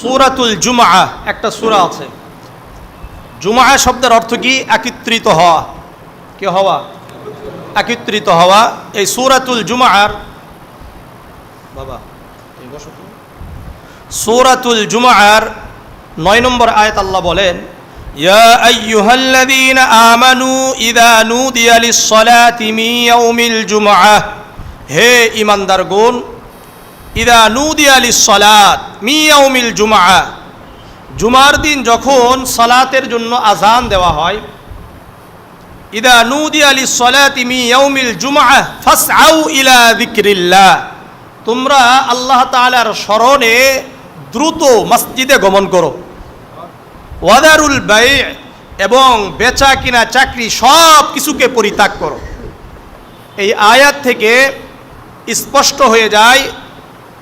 সুরাতুল জুমা একটা সূরা আছে। জুমা শব্দের অর্থ কি? একত্রিত হওয়া। কে হওয়া? একত্রিত হওয়া। এই সুরাতুল জুমার বাবা বসো জুমার নয় নম্বর আয়াত আল্লাহ বলেন হে ঈমানদারগণ ইদা নুদি লিস-সালাত মিন ইয়াউমিল জুমআহ জুমার দিন যখন সালাতের জন্য আজান দেওয়া হয়, ইদা নুদিয়া লিস-সালাতি মিন ইয়াউমিল জুমআহ ফাসআউ ইলা যিকরিল্লাহ তোমরা আল্লাহ তাআলার স্মরণে দ্রুত মসজিদে গমন করো। ওয়াদারুল বাই এবং বেচা কিনা চাকরি সব কিছুকে পরিত্যাগ করো। এই আয়াত থেকে স্পষ্ট হয়ে যায়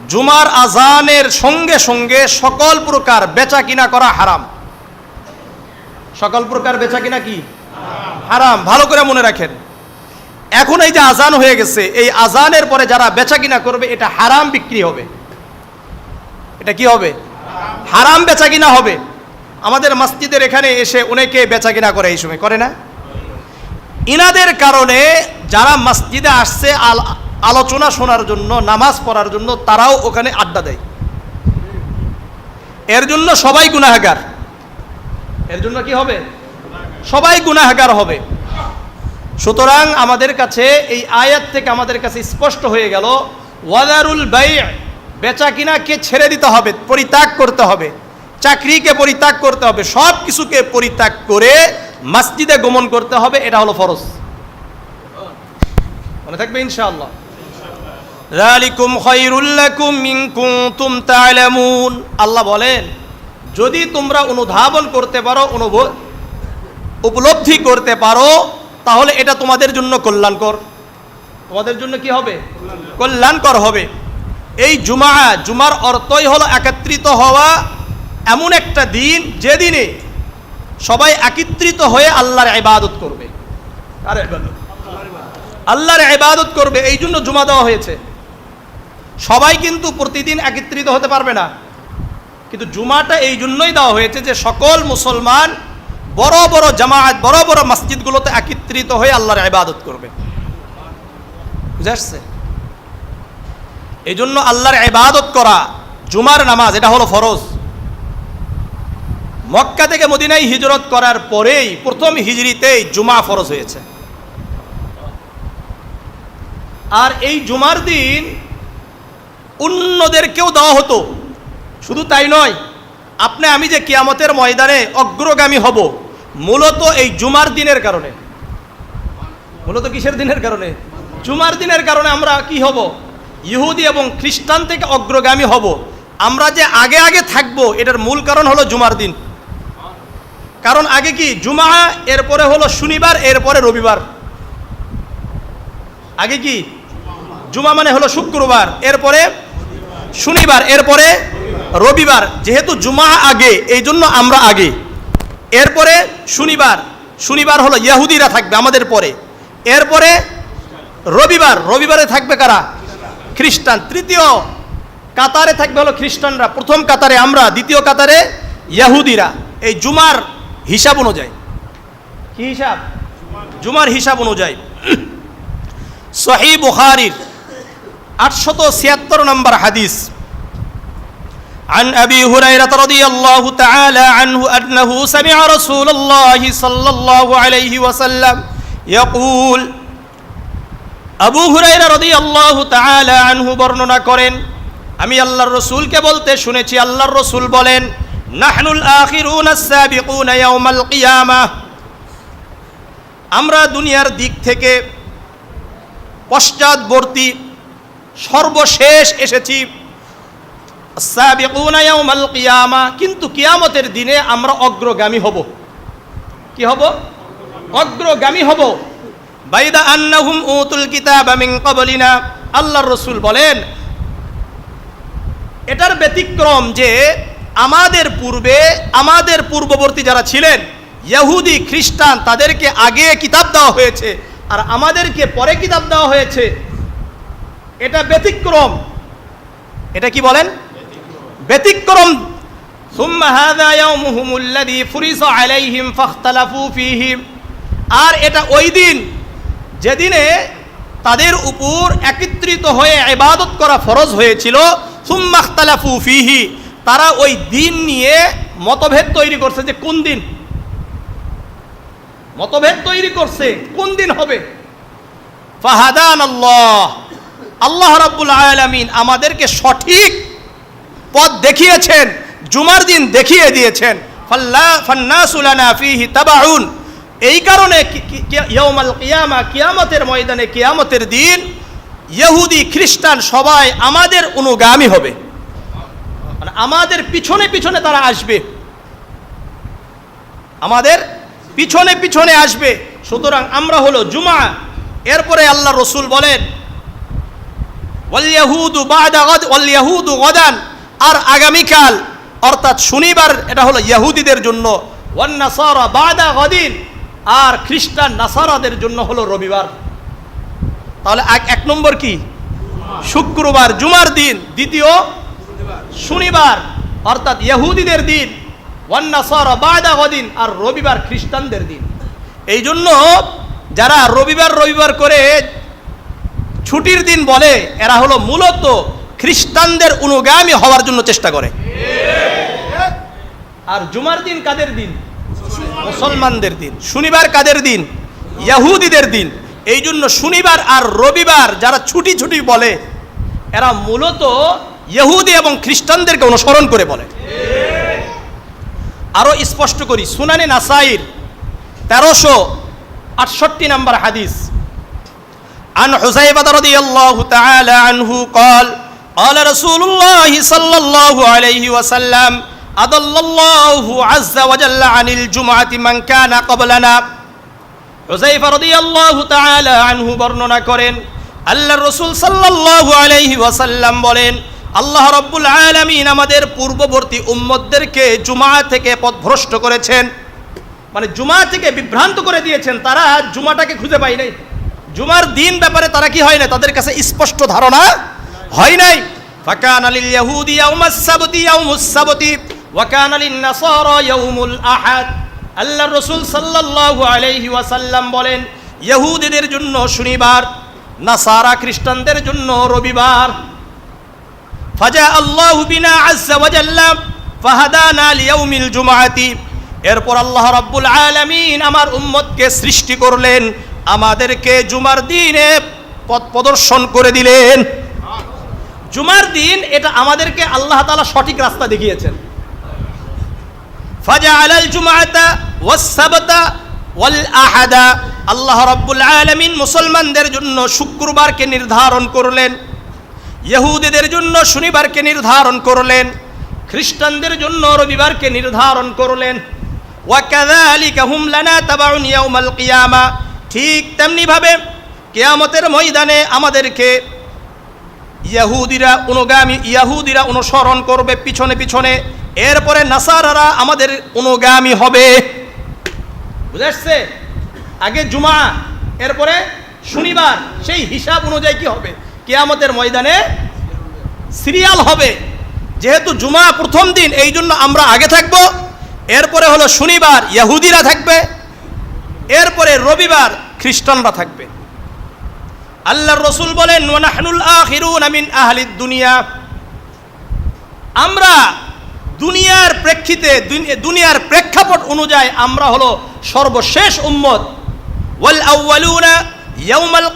জুমার আজানের সঙ্গে সঙ্গে সকল প্রকার বেচা কিনা করা হারাম। সকল প্রকার বেচা কিনা কি? হারাম। ভালো করে মনে রাখেন। এখন এই যে আজান হয়ে গেছে, এই আজানের পরে যারা বেচা কিনা করবে, এটা হারাম বিক্রি হবে। এটা কি হবে? হারাম বেচা কিনা হবে। আমাদের মসজিদের এখানে এসে অনেকে বেচা কিনা করে এই সময়, করে না? ইনাদের কারণে যারা মসজিদে আসছে, আল- আলোচনা শোনার জন্য, নামাজ পড়ার জন্য তারাও ওখানে আড্ডা দেয়। এর জন্য সবাই গুনাহগার। এর জন্য কি হবে? সবাই গুনাহগার হবে। সুতরাং আমাদের কাছে এই আয়াত থেকে আমাদের কাছে স্পষ্ট হয়ে গেল, ওয়াদারুল বাই, বেচা কিনাকে ছেড়ে দিতে হবে, পরিত্যাগ করতে হবে, চাকরিকে পরিত্যাগ করতে হবে সব কিছুকে পরিত্যাগ করে মসজিদে গমন করতে হবে, এটা হলো ফরজ। মনে থাকবে ইনশাআল্লাহ। যালিকুম খায়রুল লাকুম ইন কুনতুম তা'লামুন আল্লাহ বলেন, যদি তোমরা অনুধাবন করতে পারো অনুভব উপলব্ধি করতে পারো, তাহলে এটা তোমাদের জন্য কল্যাণকর। তোমাদের জন্য কি হবে? কল্যাণকর হবে। এই জুমা জুমার অর্থই হলো একত্রিত হওয়া এমন একটা দিন, যে দিনে সবাই একত্রিত হয়ে আল্লাহর ইবাদত করবে। আর আল্লাহর ইবাদত করবে। এই জন্য জুমা দেওয়া হয়েছে। সবাই কিন্তু প্রতিদিন একত্রিত হতে পারবে না। কিন্তু জুমাটা এই জন্যই দেওয়া হয়েছে যে সকল মুসলমান বড় বড় জামায়াত, বড় বড় মসজিদগুলোতে একত্রিত হয়ে আল্লাহর ইবাদত করবে। বুঝে আসছে? এই জন্য আল্লাহর ইবাদত করা জুমার নামাজ, এটা হলো ফরজ। মক্কা থেকে মদিনায় হিজরত করার পরেই প্রথম হিজরিতেই জুমা ফরজ হয়েছে। আর এই জুমার দিন অন্যদেরকেও দেওয়া হতো। শুধু তাই নয়, আপনি আমি যে কিয়ামতের ময়দানে অগ্রগামী হব, মূলত এই জুমার দিনের কারণে। মূলত কিসের দিনের কারণে? জুমার দিনের কারণে আমরা কি হব? ইহুদি এবং খ্রিস্টান থেকে অগ্রগামী হব। আমরা যে আগে আগে থাকব, এটার মূল কারণ হলো জুমার দিন। কারণ আগে কি? জুমা, এরপরে হলো শনিবার, এরপরে রবিবার। আগে কি? জুমা মানে হলো শুক্রবার, এরপরে শনিবার, এরপরে রবিবার, যেহেতু জুমা আগে এই জন্য আমরা আগে। এরপরে শনিবার শনিবার হলো ইয়াহুদিরা থাকবে আমাদের পরে। এরপরে রবিবার, রবিবারে থাকবে কারা? খ্রিস্টান। তৃতীয় কাতারে থাকবে হলো খ্রিস্টানরা। প্রথম কাতারে আমরা, দ্বিতীয় কাতারে ইয়াহুদিরা। এই জুমার হিসাব অনুযায়ী। কি হিসাব? জুমার হিসাব অনুযায়ী। সহি বুখারির আটশত ছিয়াত্তর নম্বর হাদিস عن أبي هريرة رضي الله تعالى عنه أنه سمع رسول الله صلى الله عليه وسلم يقول আবু হুরাইরা রাদিয়াল্লাহু তাআলা আনহু বর্ণনা করেন আমি আল্লাহর রসুলকে বলতে শুনেছি আল্লাহর রসুল বলেন নাহনুল আখিরুন আস-সাবিকুনা ইয়াউমাল কিয়ামাহ আমরা দুনিয়ার দিক থেকে পশ্চাৎবর্তী সর্বশেষ এসেছি। কিয়ামা, কিন্তু কিয়ামতের দিনে আমরা অগ্রগামী হব। কি হব? অগ্রগামী হব। বাইদা আন্নাহুম উতুল কিতাবা মিন ক্বাবলিনা, আল্লাহর রাসূল বলেন, এটার ব্যতিক্রম যে আমাদের পূর্বে, আমাদের পূর্ববর্তী যারা ছিলেন, ইহুদি, খ্রিস্টান, তাদেরকে আগে কিতাব দেওয়া হয়েছে, আর আমাদেরকে পরে কিতাব দেওয়া হয়েছে। এটা ব্যতিক্রম। এটা কি বলেন? ব্যতিক্রম। আর এটা ওই দিন যেদিনে তাদের উপর একত্রিত হয়ে ইবাদত করা ফরজ হয়েছিল। সুম্মাখতালাফু ফিহি। তারা ওই দিন নিয়ে মতভেদ তৈরি করছে যে কোন দিন? মতভেদ তৈরি করছে কোন দিন হবে? ফাহাদান আল্লাহ আল্লাহ রাব্বুল আলামিন আমাদেরকে সঠিক পথ দেখিয়েছেন, জুমার দিন দেখিয়ে দিয়েছেন। তাবাউন। এই কারণে ইয়াউমাল কিয়ামা, কিয়ামতের ময়দানে কিয়ামতের দিন ইহুদি, খ্রিস্টান সবাই আমাদের অনুগামী হবে। মানে আমাদের পিছনে পিছনে তারা আসবে। আমাদের পিছনে পিছনে আসবে। সুতরাং আমরা হলো জুমা। এরপরে আল্লাহ রসুল বলেন আর আগামীকাল, অর্থাৎ শনিবার, এটা হলো ইহুদিদের জন্য। গদিন। আর খ্রিস্টান নাসারাদের জন্য হলো রবিবার। তাহলে এক- নম্বর কি? শুক্রবার, জুমার দিন। দ্বিতীয়, শনিবার, অর্থাৎ ইহুদিদের দিন। আর রবিবার খ্রিস্টানদের দিন। এই জন্য যারা রবিবার রবিবার করে ছুটির দিন বলে এরা হলো মূলত খ্রিস্টানদের অনুগামী হওয়ার জন্য চেষ্টা করে। আর জুমার দিন কাদের দিন? মুসলমানদের দিন। শনিবার কাদের দিন? ইয়াহুদিদের দিন। এই জন্য শনিবার আর রবিবার যারা ছুটি ছুটি বলে, এরা মূলত ইহুদি এবং খ্রিস্টানদেরকে অনুসরণ করে বলে। আরও স্পষ্ট করি, সুনানি নাসাইর তেরোশো আটষট্টি নম্বর হাদিস। عن حذيفة رضي الله تعالى عنه قال قال رسول الله صلى الله عليه وسلم أضل الله عز وجل عن الجمعة من كان قبلنا হুজাইফা রাদিয়াল্লাহু তাআলা আনহু বর্ণনা করেন আল্লাহর রাসূল সাল্লাল্লাহু আলাইহি ওয়াসাল্লাম বলেন আল্লাহ রাব্বুল আলামিন আমাদের পূর্ববর্তী উম্মতদেরকে জুমা থেকে পথভ্রষ্ট করেছেন মানে জুমা থেকে বিভ্রান্ত করে দিয়েছেন তারা জুমাটাকে খুঁজে পায় নাই জুমার দিন ব্যাপারে তারা কি হয় না তাদের কাছে স্পষ্ট ধারণা হয় নাই। ফাকান আলিল ইয়াহুদি ইয়াউমাস সাবতি, ইয়াউমুস সাবতি ওয়া কান আলিন নাসারা ইয়াউমুল আহাদ। আল্লাহর রাসূল সাল্লাল্লাহু আলাইহি ওয়াসাল্লাম বলেন ইহুদিদের জন্য শনিবার, নাসারা খ্রিস্টানদের জন্য রবিবার। ফাজা আল্লাহু বিনা আজ্জা ওয়াজাল্লা ফাহাদানা লিয়াউমিল জুমআতি এরপর আল্লাহ রাব্বুল আলামিন আমার উম্মতকে সৃষ্টি করলেন আমাদেরকে জুমার দিনে পথ প্রদর্শন করে দিলেন। জুমার দিন এটা আমাদেরকে আল্লাহ তাআলা সঠিক রাস্তা দেখিয়েছেন। ফাজা আলাল জুমাতা ওয়াসাবতা ওয়াল আহাদা আল্লাহ রাব্বুল আলামিন মুসলমানদের জন্য শুক্রবারকে নির্ধারণ করলেন। ইহুদিদের জন্য শনিবারকে নির্ধারণ করলেন। খ্রিস্টানদের জন্য রবিবারকে নির্ধারণ করলেন। ওয়াকাযালিকা হুম লানা তাবাউন ইয়াউমাল কিয়ামা। ঠিক তেমনি ভাবে কিয়ামতের ময়দানে আমাদেরকে ইয়াহুদিরা অনুগামী, ইয়াহুদিরা অনুসরণ করবে পিছনে পিছনে। এরপরে নাসারারা আমাদের অনুগামী হবে। বুঝে আসছে? আগে জুমা, এরপরে শনিবার, সেই হিসাব অনুযায়ী কি হবে? কেয়ামতের ময়দানে সিরিয়াল হবে। যেহেতু জুমা প্রথম দিন, এই জন্য আমরা আগে থাকব। এরপরে হলো শনিবার, ইয়াহুদিরা থাকবে। এরপরে রবিবার খ্রিস্টানরা থাকবে। আল্লাহর রসুল বলেন মিন আহলিদ দুনিয়া। আমরা দুনিয়ার প্রেক্ষিতে দুনিয়ার প্রেক্ষাপট অনুযায়ী আমরা হলো সর্বশেষ উম্মত। ওয়াল আউয়ালুনা ইয়াউমাল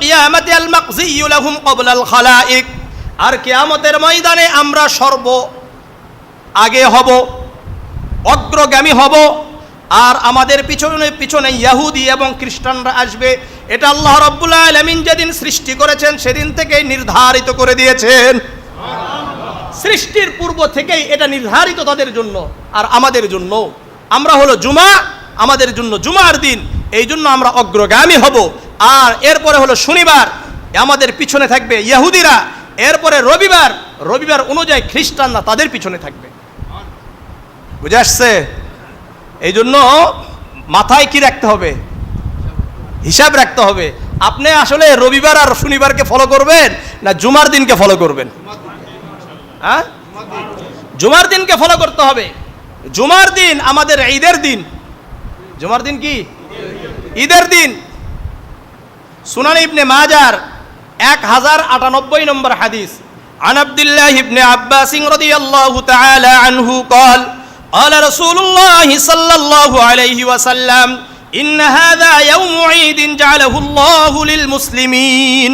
আর কিয়ামতের ময়দানে আমরা সর্ব আগে হব, অগ্রগামী হব। আর আমাদের পিছনে পিছনে ইয়াহুদি এবং খ্রিস্টানরা আসবে। এটা আল্লাহ রাব্বুল আলামিন যেদিন সৃষ্টি করেছেন, সেদিন থেকেই নির্ধারিত করে দিয়েছেন। সৃষ্টির পূর্ব থেকেই এটা নির্ধারিত তাদের জন্য আর আমাদের জন্য। আমরা হলো জুমা, আমাদের জন্য জুমার দিন, এই জন্য আমরা অগ্রগামী হব। আর এরপরে হলো শনিবার, আমাদের পিছনে থাকবে ইহুদিরা এরপরে রবিবার রবিবার অনুযায়ী খ্রিস্টানরা তাদের পিছনে থাকবে। বুঝে আসছে? এই জন্য মাথায় কি রাখতে হবে? হিসাব রাখতে হবে। আপনি আসলে রবিবার আর শনিবারকে ফলো করবেন না জুমার দিনকে ফলো করবেন? হ্যাঁ? জুমার দিনকে ফলো করতে হবে। জুমার দিন আমাদের ঈদের দিন। জুমার দিন কি? ঈদের দিন। সুনান ইবনে মাজার এক হাজার আটানব্বই নম্বর হাদিস। আন আব্দুল্লাহ ইবনে আব্বাসিং আল্লাহ তাআলা আনহু কল قال قال رسول الله صلى الله عليه وسلم إن هذا يوم عيد جعله الله للمسلمين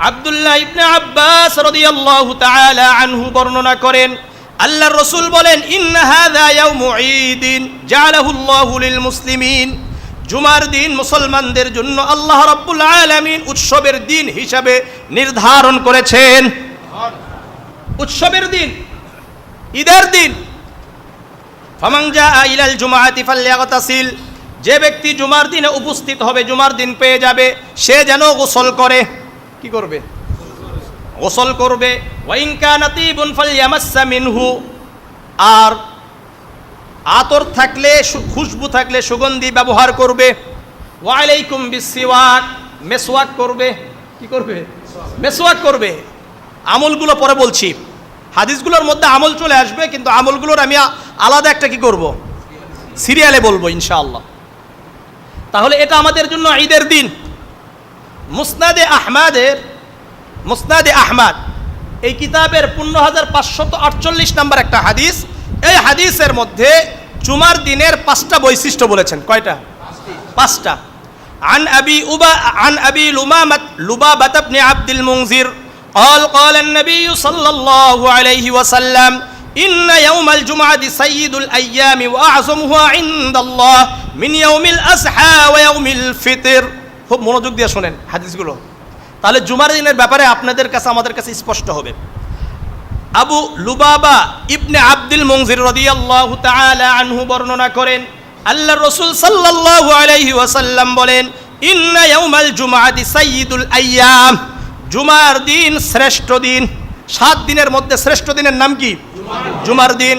আব্দুল্লাহ ইবনে আব্বাস রাদিয়াল্লাহু তাআলা আনহু বর্ণনা করেন আল্লাহর রাসূল বলেন ইন্না হাযা ইয়াউমু ঈদিন জাআলাহু আল্লাহু লিল মুসলিমিন জুমার দিন মুসলমানদের জন্য আল্লাহ রাব্বুল আলামিন উৎসবের দিন হিসাবে নির্ধারণ করেছেন উৎসবের দিন ঈদের দিন ফামান জাআ ইলাল জুমাআতি ফালইগতাসিল যে ব্যক্তি জুমার দিনে উপস্থিত হবে, জুমার দিন পেয়ে যাবে, সে যেন গোসল করে। কি করবে? গোসল করবে। ওয়াইন কানাতিবুন ফালইয়ামাসসা মিনহু। আর আতর থাকলে, খুশবু থাকলে সুগন্ধি ব্যবহার করবে। ওয়ালাইকুম বিসিওয়াক মেসওয়াক করবে। কি করবে? মেসওয়াক করবে। আমলগুলো পরে বলছি। হাদিসগুলোর মধ্যে আমল চলে আসবে, কিন্তু আমলগুলোর আমি আলাদা একটা কি করব? সিরিয়ালে বলব, ইনশাআল্লাহ। তাহলে এটা আমাদের জন্য ঈদের দিন। মুসনাদে আহমাদের, মুসনাদে আহমাদ, এই কিতাবের পনেরো হাজার পাঁচশত আটচল্লিশ নাম্বার একটা হাদিস। এই হাদিসের মধ্যে জুমার দিনের পাঁচটা বৈশিষ্ট্য বলেছেন। কয়টা? পাঁচটা। আন আবি উবা, আন আবি লুমা লুবা বাতাবনে আব্দুল মুংজির قال قال النبي صلى الله عليه وسلم إن يوم الجمعة سيد الأيام وأعظمها عند الله من يوم الأضحى ويوم الفطر খুব মনোযোগ দিয়ে শোনেন হাদিসগুলো তাহলে জুমার দিনের ব্যাপারে আপনাদের কাছে আমাদের কাছে স্পষ্ট হবে আবু লুবাবা ইবনে আব্দুল মংজির রাদিয়াল্লাহু তাআলা আনহু বর্ণনা করেন আল্লাহ রসুল সাল্লাল্লাহু আলাইহি ওয়াসাল্লাম বলেন ইন্না ইয়াউমাল জুমআতি সাইয়্যিদুল আইয়াম জুমার দিন শ্রেষ্ঠ দিন। সাত দিনের মধ্যে শ্রেষ্ঠ দিনের নাম কি? জুমার দিন।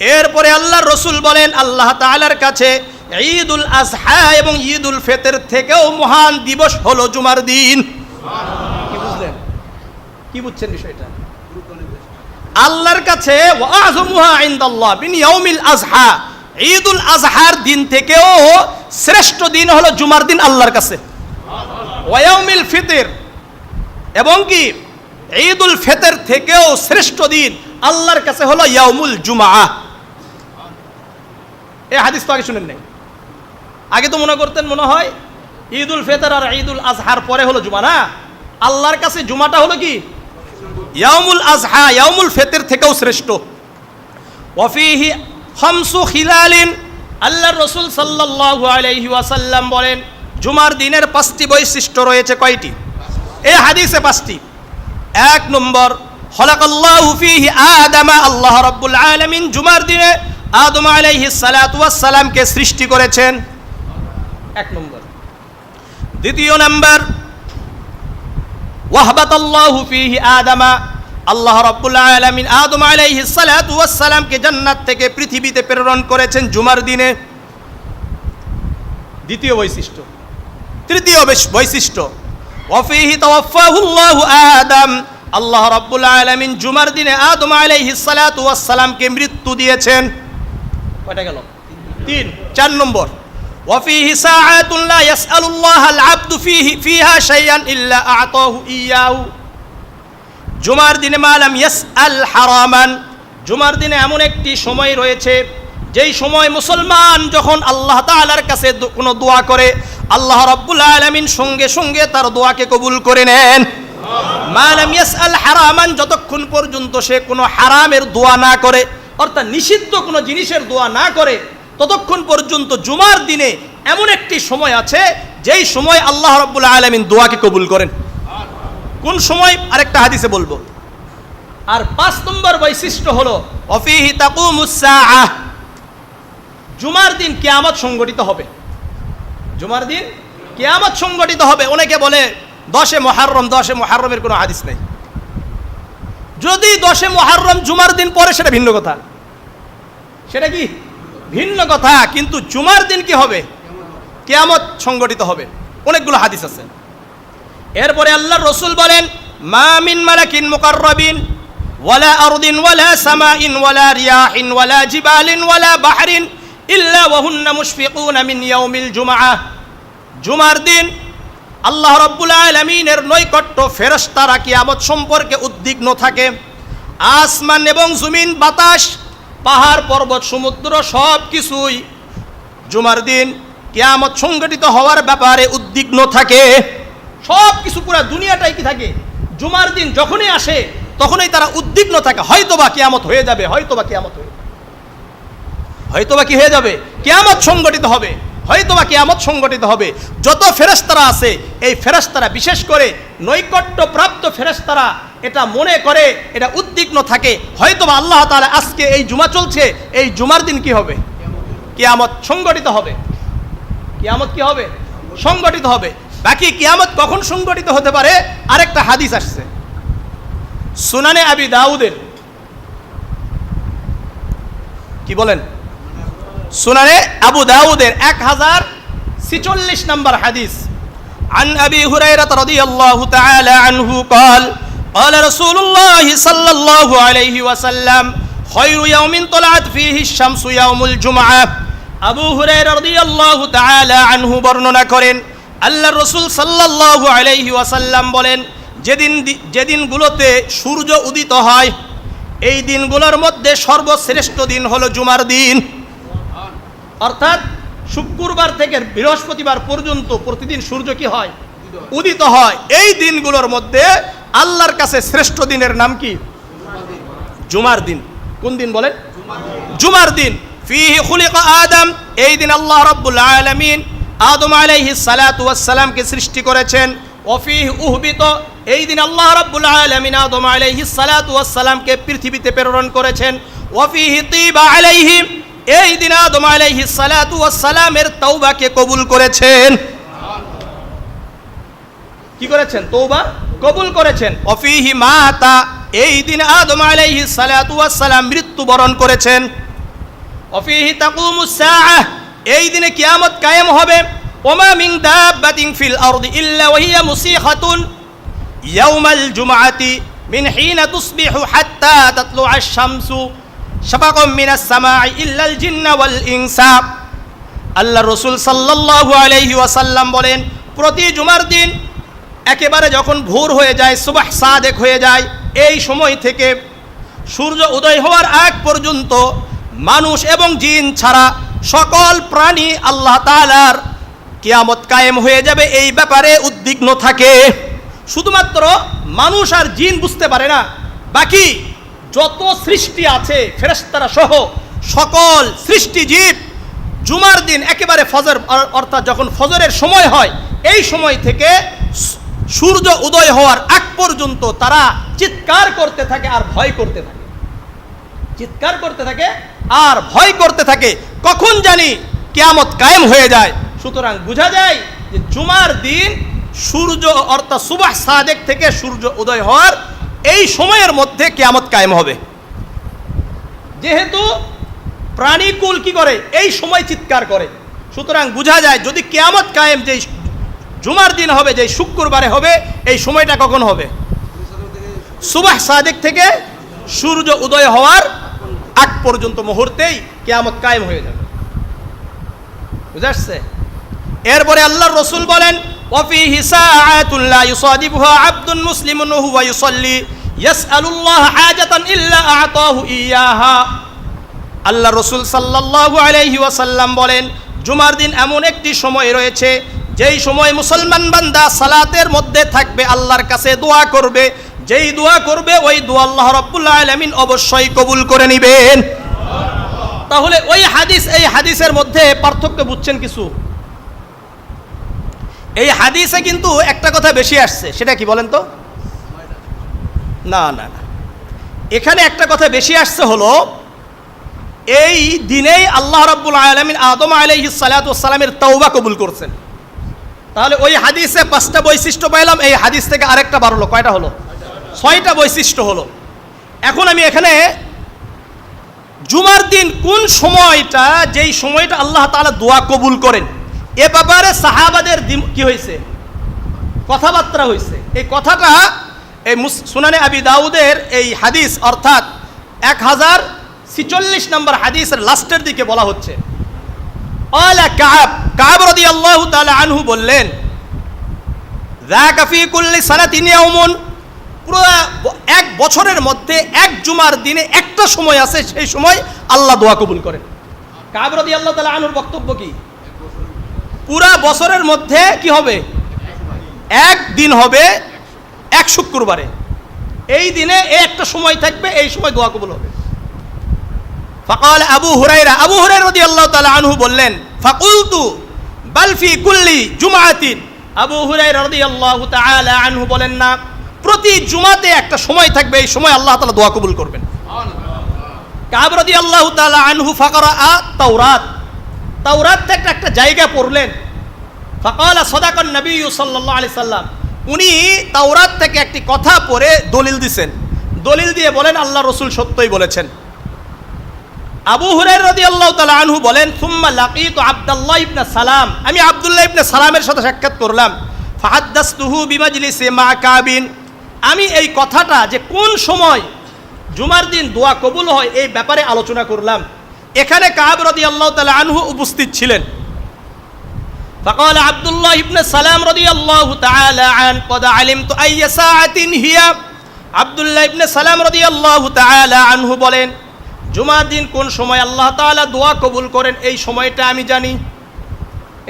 এরপরে আল্লাহ রসুল বলেন, আল্লাহ তাআলার কাছে ঈদুল আজহা এবং ঈদ উল ফিতর থেকেও মহান দিবস হলো জুমার দিন। কি বুঝলেন? কি বুঝছেন বিষয়টা? আল্লাহর কাছে আজহা ঈদুল আজহার দিন থেকেও শ্রেষ্ঠ দিন হলো জুমার দিন আল্লাহর কাছে। ওয়াউমিল ফিতর। এবং কি? ঈদুল ফিতর থেকেও শ্রেষ্ঠ দিন আল্লাহর কাছে হলো ইয়াউমুল জুমআ এই হাদিস তো আগে শুনেন নাই। আগে তো মনে করতেন মনে হয় ঈদুল ফিতর আর ঈদুল আজহার পরে হলো জুমা, না? আল্লাহর কাছে জুমাটা হলো কি? ইয়াউমুল আজহা, ইয়াউমুল ফিতর থেকেও শ্রেষ্ঠ। ওয়াফিহি খামসু খিলালিন। আল্লাহর রসুল সাল্লাল্লাহু আলাইহি ওয়াসাল্লাম বলেন, জুমার দিনের পাঁচটি বৈশিষ্ট্য রয়েছে কয়টি? এ হাদিসে পাঁচটি। এক নম্বর, খলাকাল্লাহু ফিহি আদামা, আল্লাহ রাব্বুল আলামিন জুমার দিনে আদম আলাইহিস সালাতু ওয়াস সৃষ্টি করেছেন। এক নম্বর। দ্বিতীয় নাম্বার ওয়াহবাত আল্লাহু ফিহি আদামা আল্লাহ রাব্বুল আলামিন আদম আলাইহিস সালাতু ওয়াস সালামকে জান্নাত থেকে পৃথিবীতে প্রেরণ করেছেন জুমার দিনে দ্বিতীয় বৈশিষ্ট্য তৃতীয় বেশ- বৈশিষ্ট্য ওয়াফিহি তাওয়াফাহুল্লাহু আদম আল্লাহ রাব্বুল আলামিন জুমার দিনে আদম আলাইহিস সালাতু ওয়াস সালামকে মৃত্যু দিয়েছেন কয়টা গেল তিন চার নম্বর وفيه ساعات لا يسأل الله العبد فيه فيها شيئا إلا أعطاه إياه জুমার দিনে মালাম ইয়াস আল হারামান। জুমার দিনে এমন একটি সময় রয়েছে, যেই সময় মুসলমান যখন আল্লাহ তাআলার কাছে কোনো দোয়া করে, আল্লাহ রাব্বুল আলামিন সঙ্গে সঙ্গে তার দোয়াকে কবুল করে নেন। মালাম ইয়াস আল হারামান যতক্ষণ পর্যন্ত সে কোনো হারামের দোয়া না করে, অর্থাৎ নিষিদ্ধ কোনো জিনিসের দোয়া না করে, ততক্ষণ পর্যন্ত জুমার দিনে এমন একটি সময় আছে, যেই সময় আল্লাহ রাব্বুল আলামিন দোয়াকে কবুল করেন। কোন সময় আরেকটা হাদিসে বলব। আর পাঁচ নম্বর বৈশিষ্ট্য হলো অফিহি তাকুমুস সাআহ। জুমার দিন কিয়ামত সংগঠিত হবে। জুমার দিন কিয়ামত সংগঠিত হবে অনেকে বলে দশে মহারম দশে মহারমের কোনো হাদিস নেই। যদি দশে মহারম জুমার দিন পরে সেটা ভিন্ন কথা। সেটা কি? ভিন্ন কথা কিন্তু জুমার দিন কি হবে? কেয়ামত সংগঠিত হবে। অনেকগুলো হাদিস আছে। এরপরে আল্লাহ রসুল বলেন, মা মিন মালাকিন মুকাররবিন, ওয়ালা আরদিন, ওয়ালা সামাইন, ওয়ালা রিয়াহিন, ওয়ালা জিবালিন, ওয়ালা বাহরিন, ইল্লা ওয়াহুন্না মুশফিকুনা মিন ইয়াউমিল জুমআহ। জুমার দিন আল্লাহ রব্বুল আলমিনের নৈকট্য ফেরস্তারা কিয়ামত সম্পর্কে উদ্বিগ্ন থাকে। আসমান এবং জমিন, বাতাস, পাহাড়, পর্বত, সমুদ্র সব কিছুই জুমার দিন কিয়ামত সংগঠিত হওয়ার ব্যাপারে উদ্বিগ্ন থাকে। সব কিছু পুরো দুনিয়াটাই কি থাকে? জুমার দিন যখনই আসে, তখনই তারা উদ্বিগ্ন থাকে। হয়তোবা কেয়ামত হয়ে যাবে, হয়তোবা কেয়ামত হয়ে যাবে। হয়তোবা কি হয়ে যাবে? কেয়ামত সংগঠিত হবে। হয়তোবা কেয়ামত সংগঠিত হবে। যত ফেরেস্তারা আছে, এই ফেরেস্তারা বিশেষ করে নৈকট্য প্রাপ্ত ফেরেস্তারা এটা মনে করে, এটা উদ্বিগ্ন থাকে। হয়তোবা আল্লাহ তাআলা আজকে এই জুমা চলছে, এই জুমার দিন কি হবে? কেয়ামত সংগঠিত হবে। কেয়ামত কি হবে? সংগঠিত হবে। বাকি কিয়ামত কখন সংগঠিত হতে পারে আরেকটা হাদিস আসছে সুনানে আবি দাউদের কি বলেন সুনানে আবু দাউদের এক হাজার ছিচল্লিশ নম্বর হাদিস عن أبي هريرة رضي الله تعالى عنه قال قال رسول الله صلى الله عليه وسلم خير يوم طلعت فيه الشمس يوم الجمعة আবু হুরায়রা রাদিয়াল্লাহু তাআলা আনহু বর্ণনা করেন আল্লাহ রসুল সাল্লাল্লাহু আলাইহি ওয়াসাল্লাম বলেন যেদিন যেদিনগুলোতে সূর্য উদিত হয় এই দিনগুলোর মধ্যে সর্বশ্রেষ্ঠ দিন হলো জুমার দিন। অর্থাৎ শুক্রবার থেকে বৃহস্পতিবার পর্যন্ত প্রতিদিন সূর্য কি হয়? উদিত হয়। এই দিনগুলোর মধ্যে আল্লাহর কাছে শ্রেষ্ঠ দিনের নাম কি? জুমার দিন। কোন দিন বলেন? জুমার দিন। ফিহি খুলিকা আদম এই দিন আল্লাহ রাব্বুল আলামিন আদম আলাইহি সালাতু ওয়াস সালামকে সৃষ্টি করেছেন। ওফিহ উহবিত, এই দিন আল্লাহ রাব্বুল আলামিন আদম আলাইহি সালাতু ওয়াস সালামকে পৃথিবীতে প্রেরণ করেছেন। ওফিহি তিবা আলাইহি এই দিন আদম আলাইহি সালাতু ওয়াস সালামের তওবাকে কবুল করেছেন। কি করেছেন? তৌবা কবুল করেছেন। অফিহি মাতা, এই দিন আদম আলাইহিস সালাতু ওয়াস সালাম মৃত্যুবরণ করেছেন। অফিহি তাকুমুস সাআহ, এই দিনে কিয়ামত কায়েম হবে। ওমা মিন দাব্বাতিন ফিল ইল্লা ওয়াহিয়া মুসিখাতুন ইয়াউমাল জুমআতি মিন হিনা তুসবিহু হাত্তা তাতলুআ আশ-শামসু শাফাকুম মিনাস সামাই ইল্লাল জিন্না ওয়াল আল্লাহ রসুল সাল্লাল্লাহু আলাইহি ওয়াসাল্লাম বলেন, প্রতি জুমার দিন একেবারে যখন ভোর হয়ে যায়, সুবাহ সাদেক হয়ে যায়, এই সময় থেকে সূর্য উদয় হওয়ার আগ পর্যন্ত মানুষ এবং জিন ছাড়া সকল প্রাণী আল্লাহ তাআলার কিয়ামত কায়েম হয়ে যাবে, এই ব্যাপারে উদ্বিগ্ন থাকে। শুধুমাত্র মানুষ আর জিন বুঝতে পারে না। বাকি যত সৃষ্টি আছে, ফেরেশতারা সহ সকল সৃষ্টি জীব, জুমার দিন একেবারে ফজর অর্থাৎ যখন ফজরের সময় হয়, এই সময় থেকে সূর্য উদয় হওয়ার আগ পর্যন্ত তারা চিৎকার করতে থাকে আর ভয় করতে থাকে। চিৎকার করতে থাকে আর ভয় করতে থাকে। কখন জানি কেয়ামত কায়েম হয়ে যায়। সুতরাং বোঝা যায় যে জুমার দিন সূর্য অর্থাৎ সুবাহ সাদেক থেকে সূর্য উদয় হওয়ার এই সময়ের মধ্যে কেয়ামত কায়েম হবে। যেহেতু প্রাণীকুল কি করে? এই সময় চিৎকার করে। সুতরাং বোঝা যায় যদি কেয়ামত কায়েম যে জুমার দিন হবে যে শুক্রবারে হবে, এই সময়টা কখন হবে? সুবাহ সাদেক থেকে সূর্য উদয় হওয়ার আগ পর্যন্ত মুহূর্তেই কেয়ামত কায়েম হয়ে যাবে। বুঝা আসছে? এরপরে আল্লাহ রসুল বলেন ওফি হিসা আয়াতুল্লাহ ইউসাদিবুহা আব্দুল মুসলিম হুয়া ইউসল্লি ইয়াসআলুল্লাহ হাজাতান ইল্লা আতাহু ইয়াহা। আল্লাহ রসুল সাল্লাল্লাহু আলাইহি ওয়াসাল্লাম বলেন, জুমার দিন এমন একটি সময় রয়েছে, যেই সময় মুসলমান বান্দা সালাতের মধ্যে থাকবে, আল্লাহর কাছে দোয়া করবে। যেই দোয়া করবে, ওই দোয়া আল্লাহ রব্বুল্লাহ আলমিন অবশ্যই কবুল করে নিবেন। তাহলে ওই হাদিস, এই হাদিসের মধ্যে পার্থক্য বুঝছেন কিছু? এই হাদিসে কিন্তু একটা কথা বেশি আসছে, সেটা কি বলেন তো? না না না। এখানে একটা কথা বেশি আসছে হলো, এই দিনেই আল্লাহ রাব্বুল আলামিন আদম আলাইহিস সালাতু সালামের তওবা কবুল করছেন। তাহলে ওই হাদিসে পাঁচটা বৈশিষ্ট্য পাইলাম, এই হাদিস থেকে আরেকটা বাড়লো কয়টা হলো? ছয়টা বৈশিষ্ট্য হলো। এখন আমি এখানে জুমার দিন কোন সময়টা, যেই সময়টা আল্লাহ তাআলা দোয়া কবুল করেন? এ ব্যাপারে সাহাবাদের কি হয়েছে? কথাবার্তা হয়েছে। এই কথাটা এই সুনানে আবি দাউদের এই হাদিস, অর্থাৎ এক হাজার ছিচল্লিশ নম্বর হাদিসের লাস্টের দিকে বলা হচ্ছে। আল্লাহ তালা আনহু বললেন পুরো এক বছরের মধ্যে এক জুমার দিনে একটা সময় আছে, সেই সময় আল্লাহ দোয়া কবুল করেন। কাবরদি আল্লাহ তালা আনহুর বক্তব্য কী? পুরা বছরের মধ্যে কি হবে? এক দিন হবে এক শুক্রবারে। এই দিনে একটা সময় থাকবে, এই সময় দোয়া কবুল হবে। ফকাল আবু হুরাইরা আবু হুরাই রদি আল্লাহ তালা আনহু বললেন, ফাকুলতু বালফি কুল্লি জুমাতিন আবু হুরাই রদি আল্লাহ তালা আনহু বলেন, না, প্রতি জুমাতে একটা সময় থাকবে, এই সময় আল্লাহ তালা দোয়া কবুল করবেন। কাব রদি আল্লাহ তালা আনহু ফাকরা আ তাওরাত তাওরাত থেকে একটা জায়গা পড়লেন। ফকাল সদাকর নবী সাল্লাহ আলি সাল্লাম। উনি তাওরাত থেকে একটি কথা পড়ে দলিল দিছেন। দলিল দিয়ে বলেন, আল্লাহ রসুল সত্যই বলেছেন। আবু হুরাই রদি আল্লাহ তালা আনহু বলেন, সুম্মা লাকিত আব্দুল্লাহ ইবনে সালাম। আমি আব্দুল্লাহ ইবনে সালামের সাথে সাক্ষাৎ করলাম। ফাহাদ্দাস্তুহু বিমাজলিসে মা কাবিন। আমি এই কথাটা যে কোন সময় জুমার দিন দোয়া কবুল হয়, এই ব্যাপারে আলোচনা করলাম। এখানে কাব রদি আল্লাহ তালা আনহু উপস্থিত ছিলেন فقال عبد الله بن سلام رضي الله تعالى عنه قد علمت أي ساعة هي عبد الله بن سلام رضي الله تعالى عنه বলেন জুমার দিন কোন সময় আল্লাহ তাআলা দোয়া কবুল করেন এই সময়টা আমি জানি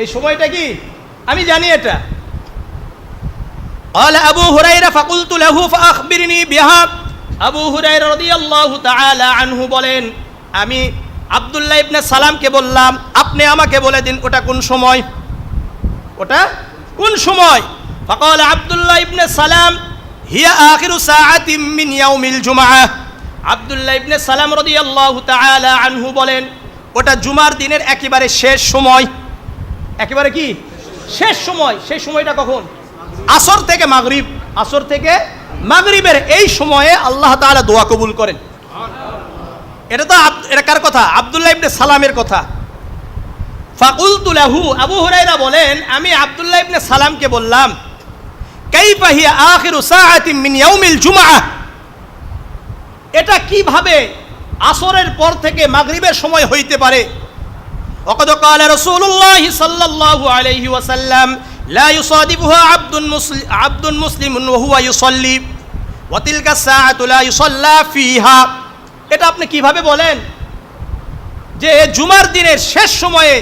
এই সময়টা কি আমি জানি এটা قال أبو هريرة فقلت له فأخبرني بها আবু হুরাইরা রাদিয়াল্লাহু তাআলা আনহু বলেন আমি আবদুল্লাহ ইবনে সালামকে বললাম, আপনি আমাকে বলে দিন ওটা কোন সময়? ওটা কোন সময়? ফকল আবদুল্লাহ ইবনে সালাম, হিয়া আখিরু সাআতিম মিন ইয়াউমিল জুমআ আবদুল্লাহ ইবনে সালাম রাদিয়াল্লাহু তাআলা আনহু বলেন, ওটা জুমার দিনের একেবারে শেষ সময়। একেবারে কি? শেষ সময়। সেই সময়টা কখন? আসর থেকে মাগরিব। আসর থেকে মাগরিবের এই সময়ে আল্লাহ তাআলা দোয়া কবুল করেন। এটা তো আব- এটা কার কথা আব্দুল্লাহ ইবনে সালামের কথা ফাকুলতু লাহু আবু হুরাইরা বলেন আমি আব্দুল্লাহ ইবনে সালামকে বললাম কাইফা হিয়া আখিরু সাআতিন মিন ইয়াউমিল জুমআহ এটা কিভাবে আসরের পর থেকে মাগরিবের সময় হইতে পারে وقد قال رسول الله صلى الله عليه وسلم لا يصادفها عبد مسلم عبد مسلم وهو يصلي وتلك الساعة لا يصلى فيها এটা আপনি কীভাবে বলেন? যে জুমার দিনের শেষ সময়ে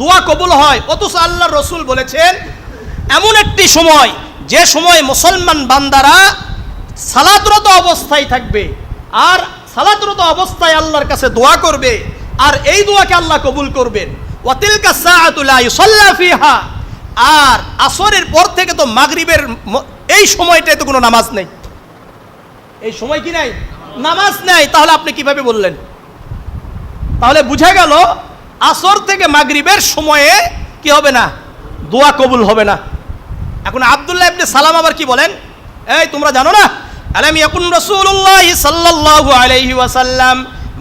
দোয়া কবুল হয়, অথচ আল্লাহ রসুল বলেছেন, এমন একটি সময়, যে সময় মুসলমান বান্দারা সালাতরত অবস্থায় থাকবে, আর সালাতরত অবস্থায় আল্লাহর কাছে দোয়া করবে, আর এই দোয়াকে আল্লাহ কবুল করবেন। ফিহা, আর আসরের পর থেকে তো মাগরিবের এই সময়টায় তো কোনো নামাজ নেই। এই সময় কি নাই? নামাজ নাই, তাহলে আপনি কীভাবে বললেন? তাহলে বুঝা গেল, আসর থেকে মাগরিবের সময়ে কি হবে না? দোয়া কবুল হবে না। এখন আব্দুল্লাহ ইবনে সালাম আবার কি বলেন? এই, তোমরা জানো না? আলাম ইয়াকুন রাসূলুল্লাহ সাল্লাল্লাহু আলাইহি ওয়াসাল্লাম,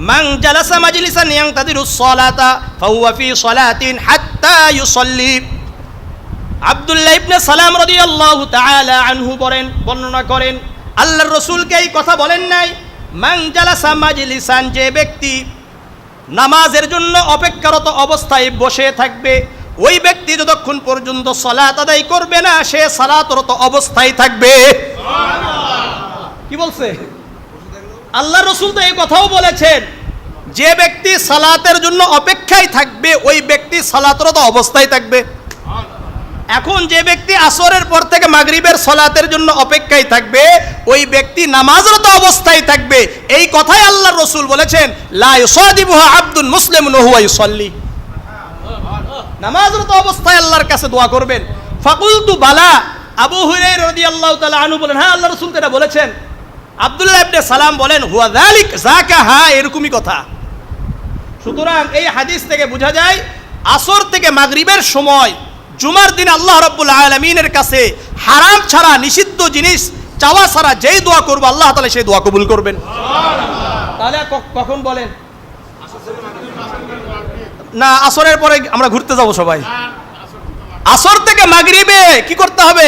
মান জালাসা মাজলিসান ইয়ানতাদিরু সলাতা, ফাহুয়া ফি সলাতিন হাত্তা ইউসাল্লি। আব্দুল্লাহ ইবনে সালাম রাদিয়াল্লাহু তাআলা আনহু বলেন, বর্ণনা করেন, আল্লাহর রাসূলকে এই কথা বলেন নাই মান জালাসা মাজলিসান, যে ব্যক্তি নামাজের জন্য অপেক্ষারত অবস্থায় বসে থাকবে, ওই ব্যক্তি যতক্ষণ পর্যন্ত সালাত আদায় করবে না, সে সালাতরত অবস্থায় থাকবে। কি বলছে? আল্লাহ রসুল তো এই কথাও বলেছেন, যে ব্যক্তি সালাতের জন্য অপেক্ষায় থাকবে, ওই ব্যক্তি সালাতরত অবস্থায় থাকবে। এখন যে ব্যক্তি আসরের পর থেকে মাগরিবের সলাতের জন্য অপেক্ষায় থাকবে ওই ব্যক্তি নামাজরত অবস্থায় থাকবে। এই কথাই আল্লাহ রসুল বলেছেন আব্দুল মুসলিম নামাজরত অবস্থায় আল্লাহর কাছে দোয়া করবেন। ফাকুলতু বালা, আবু হুরাইরা রাদিয়াল্লাহু তাআলা আনহু বলেন হ্যাঁ আল্লাহ রসুল এটা বলেছেন। আব্দুল্লাহ সালাম বলেন, হুয়া যালিক, যাকা হ্যাঁ এরকমই কথা। সুতরাং এই হাদিস থেকে বোঝা যায়, আসর থেকে মাগরিবের সময়, জুমার দিন আল্লাহ রব্বুল আলমিনের কাছে হারাম ছাড়া নিষিদ্ধ জিনিস চাওয়া ছাড়া যেই দোয়া করব আল্লাহ তালা সেই দোয়া কবুল করবেন। তাহলে কখন বলেন? না আসরের পরে আমরা ঘুরতে যাব সবাই। আসর থেকে মাগরিবে কি করতে হবে?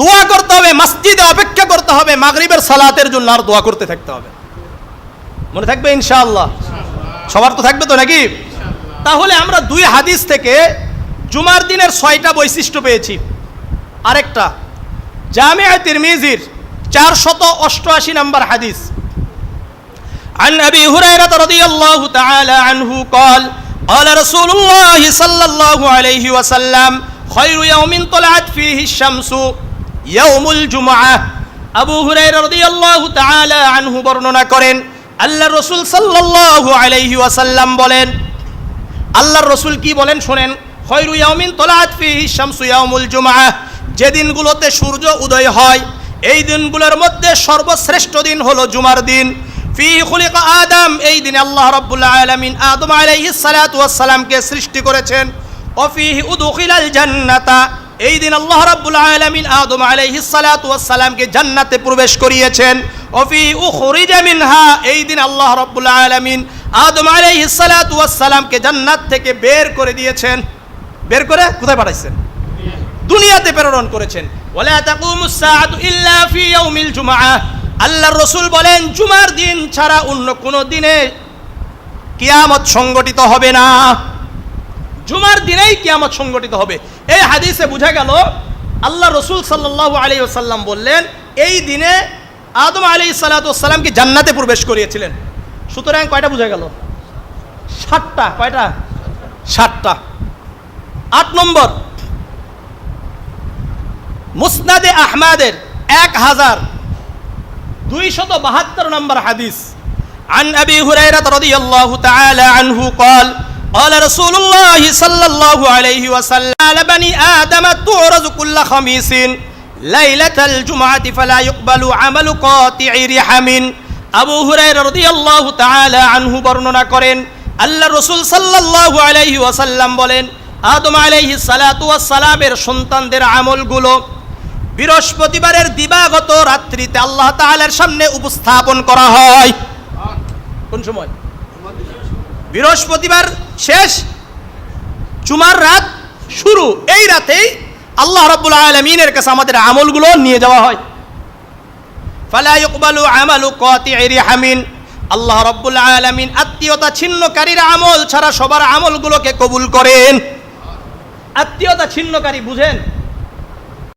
দোয়া করতে হবে মসজিদে অপেক্ষা করতে হবে মাগরিবের সালাতের জন্য আর দোয়া করতে থাকতে হবে। মনে থাকবে ইনশাআল্লাহ? সবার তো থাকবে তো নাকি? তাহলে আমরা দুই হাদিস থেকে জুমার দিনের ছয়টা বৈশিষ্ট্য পেয়েছি। আরেকটা জামিয়া তিরমিজির চারশত অষ্টআশি নম্বর হাদিস عن ابي هريره رضي الله تعالى عنه قال قال رسول الله صلى الله عليه وسلم خير يوم طلعت فيه الشمس يوم الجمعه আবু হুরাইরা রাদিয়াল্লাহু তাআলা আনহু বর্ণনা করেন আল্লাহর রাসূল সাল্লাল্লাহু আলাইহি ওয়াসাল্লাম বলেন আল্লাহর রসুল কি বলেন শোনেন খয়রু ইয়াউমিন তলাআত ফিহি শামসু ইয়াউমুল জুমআহ যে দিনগুলোতে সূর্য উদয় হয়, এই দিনগুলোর মধ্যে সর্বশ্রেষ্ঠ দিন হলো জুমার দিন। ফি খুলিকা আদম, এই দিনে আল্লাহ রাব্বুল আলামিন আদম আলাইহিস সৃষ্টি করেছেন। ও ফিহি উদখিলাল জান্নাতা, এই দিন আল্লাহ রাব্বুল আলামিন আদম আলাইহিস জান্নাতে প্রবেশ করিয়েছেন। ও ফি উখরিজা মিনহা, এই দিন আল্লাহ রাব্বুল আলামিন আদম আলাইহিস জান্নাত থেকে বের করে দিয়েছেন। বের করে কোথায় পাঠাইছেন? দুনিয়াতে প্রেরণ করেছেন। আল্লাহর রাসূল বলেন, জুমার দিন ছাড়া অন্য কোনো দিনে কিয়ামত সংগঠিত হবে না। জুমার দিনেই কিয়ামত সংগঠিত হবে। এই হাদিসে বোঝা গেল, আল্লাহ রসুল সাল্লাল্লাহু আলী ওয়াসাল্লাম বললেন, এই দিনে আদম আলী সালাতু ওয়াস জান্নাতে প্রবেশ করিয়েছিলেন। সুতরাং কয়টা বোঝা গেল? ষাটটা কয়টা? ষাটটা আট নম্বর মুসনাদে আহমাদের এক হাজার দুইশত বাহাত্তর নম্বর হাদিস عن أبي هريرة رضي الله تعالى عنه قال قال رسول الله صلى الله عليه وسلم على بني آدم تعرض كل خميس ليلة الجمعة فلا يقبل عمل قاطع رحم আবু হুরাইরা রাদিয়াল্লাহু তাআলা আনহু বর্ণনা করেন আল্লাহ রাসূল সাল্লাল্লাহু আলাইহি ওয়াসাল্লাম বলেন আদম আলাইহিস সালাতু ওয়াস সালামের সন্তানদের আমলগুলো বৃহস্পতিবারের দিবাগত রাত্রিতে আল্লাহ তাআলার সামনে উপস্থাপন করা হয়। কোন সময়? বৃহস্পতিবার শেষ, জুমার রাত শুরু। এই রাতেই আল্লাহ রাব্বুল আলামিনের কাছে আমাদের আমলগুলো নিয়ে যাওয়া হয়। ফালা ইকবালু আমালু কাতি'i রিহামিন। আল্লাহ রাব্বুল আলামিন আত্মীয়তা ছিন্নকারীর আমল ছাড়া সবার আমলগুলোকে কবুল করেন। আত্মীয়তা ছিন্নকারী বুঝেন?